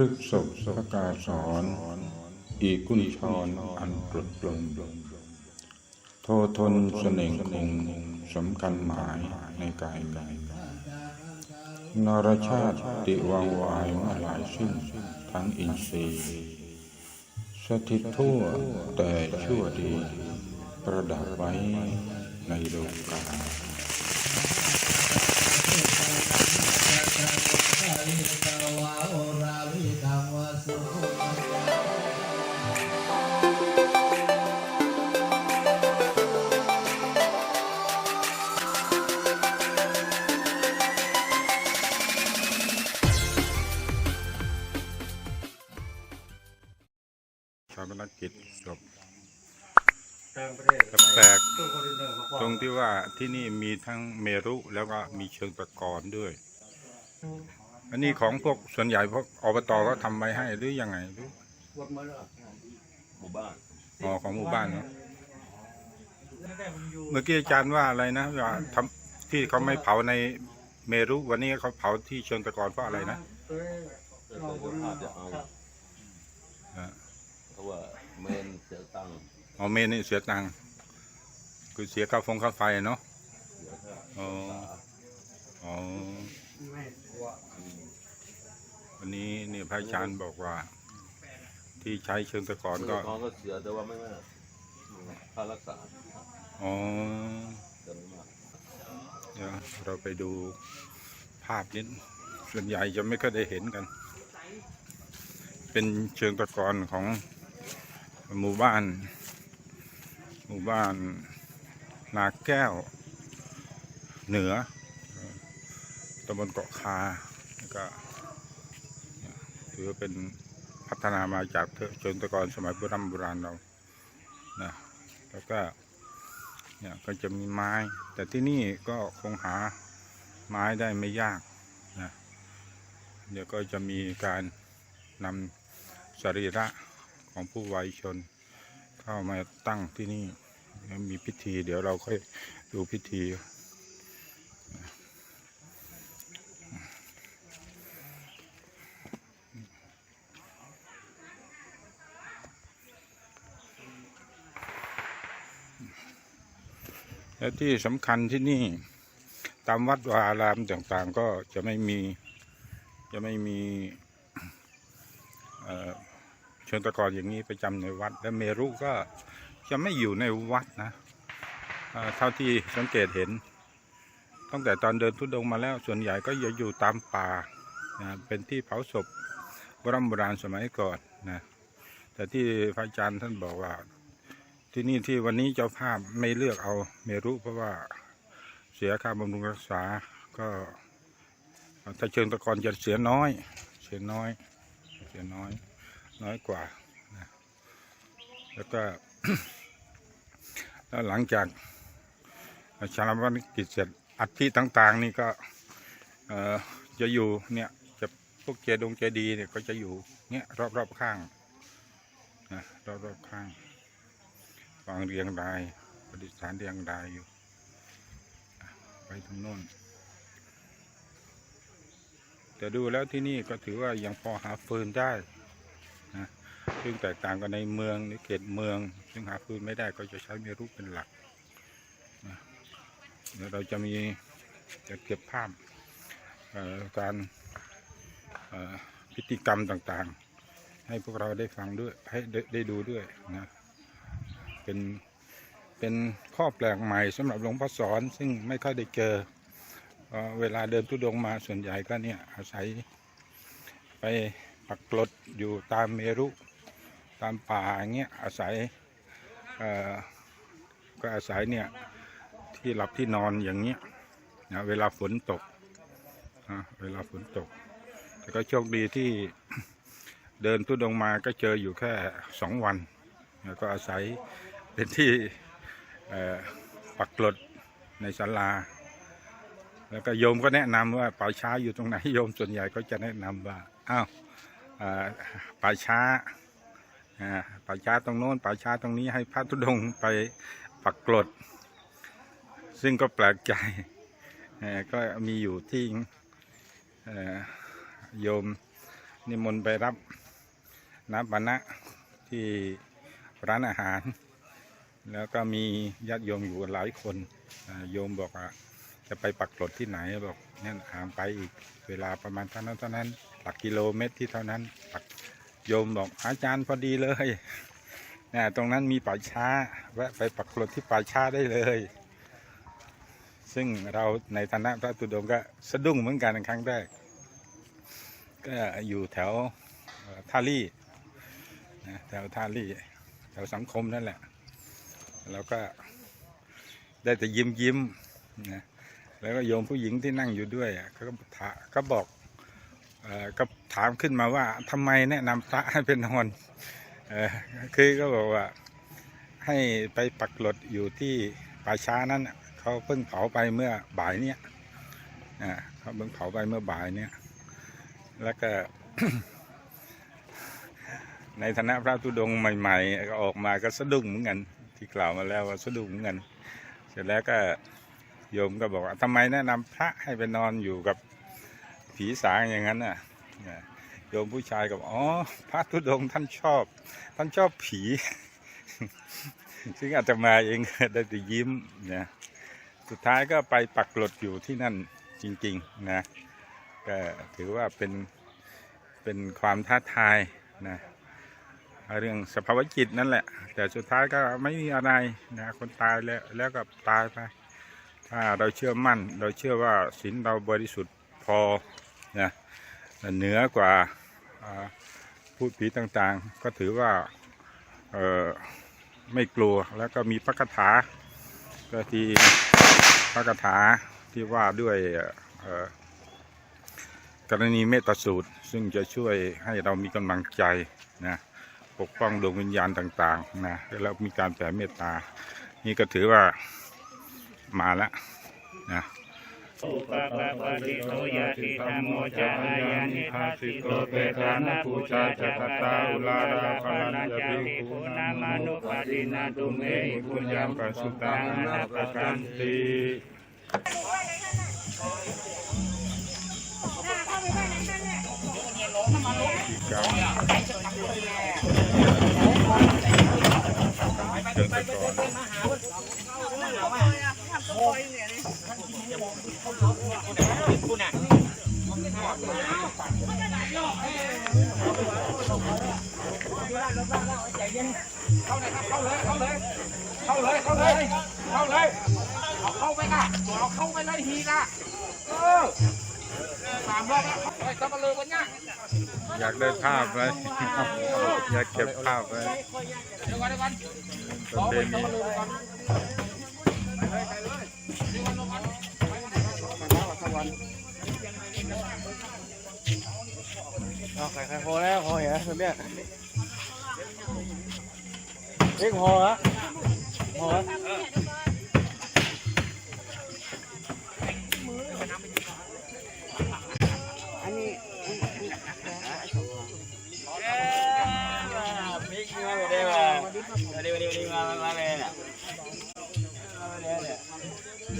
พฤกษบพระกาสอนอีกุญชรอันตรุดลมโททนเสน่งคงสำคัญหมายในกายกายนรชาติติวังวายมื่อหลายสิ้นทั้งอินทรีย์ สถิตทั่วแต่ชั่วดี ประดับไว้ในโลกา ชาปนกิจจบต่างประเทศแปลกตู้คอนเทนเนอร์มาตรงที่ว่าที่นี่มีทั้งเมรุแล้วก็มีเชิงตะกอนด้วย อันนี้ของพวกส่วนใหญ่พวกอบตก็ทำไว้ให้หรือยังไงหรือวัดมาแล้วหมู่บ้านอ๋อของหมู่บ้านเนาะเมื่อกี้อาจารย์ว่าอะไรนะว่าทำที่เขาไม่เผาในเมรุวันนี้เขาเผาที่เชิงตะกอนเพราะอะไรนะเอ้ยแต่เจ้าภาพจะเอาอ่าเพราะว่าเมนเสียตังค์อ๋อเมนนี่เสียตังค์คือเสียค่าฟงค่าไฟเนาะเสียค่าอ๋ออ๋อ ไม่กลัว วันนี้นี่พระอาจารย์บอกว่า ที่ใช้เชิงตะกอนก็ทองก็เสียแต่ว่าไม่มากค่ารักษาอ๋อ จะไม่มากเดี๋ยวเราไปดูภาพนี้ส่วนใหญ่จะไม่ค่อยได้เห็นกัน เป็นเชิงตะกอนของหมู่บ้าน หมู่บ้านนาแก้ว เหนือตำบลเกาะคาแล้วก็ ถือเป็นพัฒนามาจากเชิงตะกอนสมัยโบราณโบราณเรานะแล้วก็เนี่ยก็จะมีไม้ แต่ที่นี่ก็คงหาไม้ได้ไม่ยากนะเดี๋ยวก็จะมีการนำสรีระของผู้วัยชน เข้ามาตั้งที่นี่มีพิธี เดี๋ยวเราค่อยดูพิธี และที่สำคัญที่นี่ ตามวัดวาอารามต่างๆ ก็จะไม่มีจะไม่มีเชิงตะกอนอย่างนี้ประจำในวัด และเมรุก็จะไม่อยู่ในวัดนะเท่าที่สังเกตเห็น ตั้งแต่ตอนเดินทุดงมาแล้วส่วนใหญ่ก็จะอยู่ตามป่านะเป็นที่เผาศพโบราณสมัยก่อนนะแต่ที่พระอาจารย์ท่านบอกว่า ที่นี่ที่วันนี้เจ้าภาพไม่เลือกเอาเมรุเพราะว่าเสียค่าบำรุงรักษาก็ถ้าเชิงตะกอนจะเสียน้อย เสียน้อย เสียน้อย น้อยกว่านะแล้วก็แล้วหลังจากชาลวันกิจเสร็จอัฐิต่าง ๆ นี่ก็จะอยู่เนี่ยจะพวกเจดงเจดีเนี่ยก็จะอยู่เนี่ยรอบๆข้างนะรอบๆข้าง วางเรียงรายประดิษฐานเรียงรายอยู่ ไปทางโน้นแต่ดูแล้วที่นี่ก็ถือว่ายังพอหาฟืนได้นะซึ่งแตกต่างกันในเมืองในเขตเมือง ซึ่งหาฟืนไม่ได้ก็จะใช้เมรุเป็นหลักนะเดี๋ยวเราจะมีจะเก็บภาพการพิธีกรรมต่างๆ ให้พวกเราได้ฟังด้วยให้ได้ดูด้วยนะ เป็นเป็นข้อแปลกใหม่สำหรับหลวงพ่อสอน ซึ่งไม่ค่อยได้เจอเออเวลาเดินทุดงมาส่วนใหญ่ก็เนี่ยอาศัยไปปักกลดอยู่ตามเมรุตามป่าอย่างเงี้ยอาศัยก็อาศัยเนี่ยที่หลับที่นอนอย่างเงี้ยนะเวลาฝนตกนะเวลาฝนตก แต่ก็โชคดีที่เดินทุดงมาก็เจออยู่แค่สองวันแล้วก็อาศัย เป็นที่ปักกลดในศาลา แล้วก็โยมก็แนะนำว่าป่าช้าอยู่ตรงไหนโยมส่วนใหญ่ก็จะแนะนำว่าอ้าวป่าช้าป่าช้าตรงโน้นป่าช้าตรงนี้ให้พระธุดงไปปักกลด ซึ่งก็แปลกใจก็มีอยู่ที่โยมนิมนต์ไปรับน้ำปานะที่ร้านอาหาร แล้วก็มีญาติโยมอยู่หลายคนโยมบอกว่าจะไปปักกรดที่ไหนบอกนี่ยห่างไปอีกเวลาประมาณเท่านั้นเท่านั้น หลักกิโลเมตรที่เท่านั้นปักโยมบอกอาจารย์พอดีเลยเนี่ยตรงนั้นมีป่าช้าแวะไปปักกรดที่ป่าช้าได้เลย ซึ่งเราในฐานะพระตุดงก็สะดุ้งเหมือนกันครั้งแรกก็อยู่แถวท่าลี่แถวท่าลี่แถวสังคมนั่นแหละ แล้วก็ได้แต่ยิ้มยิ้มนะแล้วก็โยมผู้หญิงที่นั่งอยู่ด้วยอะเขาก็ถาก็บอกเออก็ถามขึ้นมาว่าทำไมแนะนำพระให้เป็นนอนเออคือก็บอกว่าให้ไปปักหลดอยู่ที่ป่าช้านั้นเขาเพิ่งเผาไปเมื่อบ่ายเนี้ยอ่าเขาเพิ่งเผาไปเมื่อบ่ายเนี้ยแล้วก็ในฐานะพระธุดงค์ใหม่ ๆ ก็ออกมาก็สะดุ้งเหมือนกัน ที่กล่าวมาแล้วว่าสะดุ้งเหมือนกัน เสร็จแล้วก็โยมก็บอกว่าทำไมแนะนำพระให้ไปนอนอยู่กับผีสางอย่างนั้นน่ะโยมผู้ชายก็บอกอ๋อพระธุดงท่านชอบ ท่านชอบผี ซึ่งอาตมาเองได้แต่ยิ้มนะสุดท้ายก็ไปปักหลดอยู่ที่นั่นจริงๆนะก็ถือว่าเป็นเป็นความท้าทายนะ เรื่องสภาวะจิตนั่นแหละ แต่สุดท้ายก็ไม่มีอะไรนะคนตายแล้วแล้วก็ตายไปถ้าเราเชื่อมั่น เราเชื่อว่าศีลเราบริสุทธิ์พอนะเหนือกว่าพูดผีต่างๆ ก็ถือว่าเออไม่กลัวแล้วก็มีพระคาถาก็ที่พระคาถาที่ว่าด้วยกรณีเมตตาสูตร ซึ่งจะช่วยให้เรามีกำลังใจนะ ปกป้องดวงวิญญาณต่างๆนะแล้วมีการแผ่เมตตา นี่ก็ถือว่ามาแล้วนะอุปปปะติโตยะติธัมโมจารายานิทัสสิโตเปตานาปูชาจักตาอุลาราปนาจาติปุนามานุปาตินาตุเมหิปุญญังปัสสุตังนาปกันติเชิญ ไปก่อนเข้าเลยเข้าเลยเข้าเลยเข้าเลย เข้าเลยเอาเข้าไปค่ะเอาเข้าไปเลยทีละเออสามรอบแล้วากได้ภาพไหมอยากเก็บภาพไว้เดี๋ยวก่อนเดี๋ยวก่อนประเพณีเอาไข่ไข่พอแล้วพอเห็นแบบเนี้ยเล็กพอฮะพอฮะ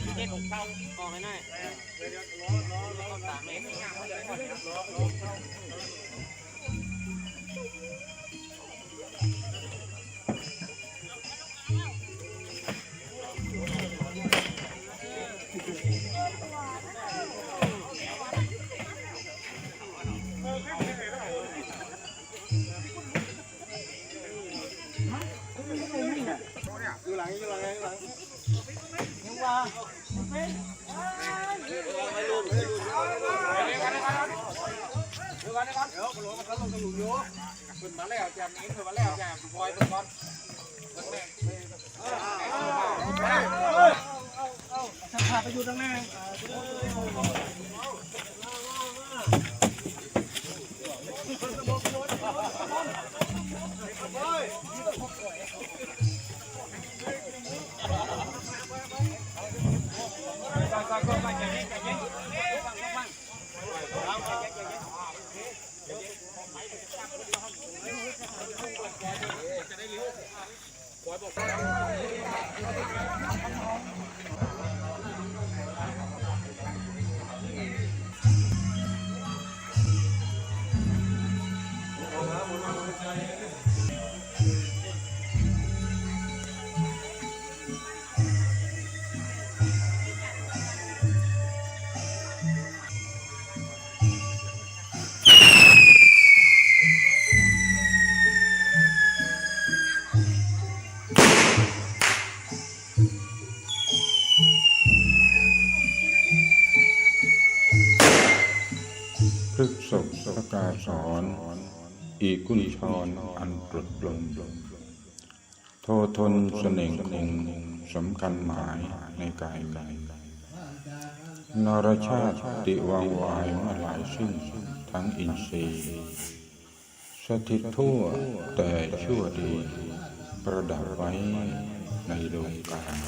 อยู่หลังอยู่หลังอยู่หลัง เดี๋ยวก่อนเดี๋ยวก่อนอยู่ขึ้นมาแล้วแจมนี้ขึ้นมาแล้วแจมบอยเป็นก่อน พ อีกุญชรอันตรุดลมโททนเสน่งคงสำคัญหมายในกายกายนรชาติติวังวายมาหลายสิ้นทั้งอินทรีย์ สถิตทั่วแต่ชั่วดี ประดับไว้ในดวงกาย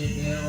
นิ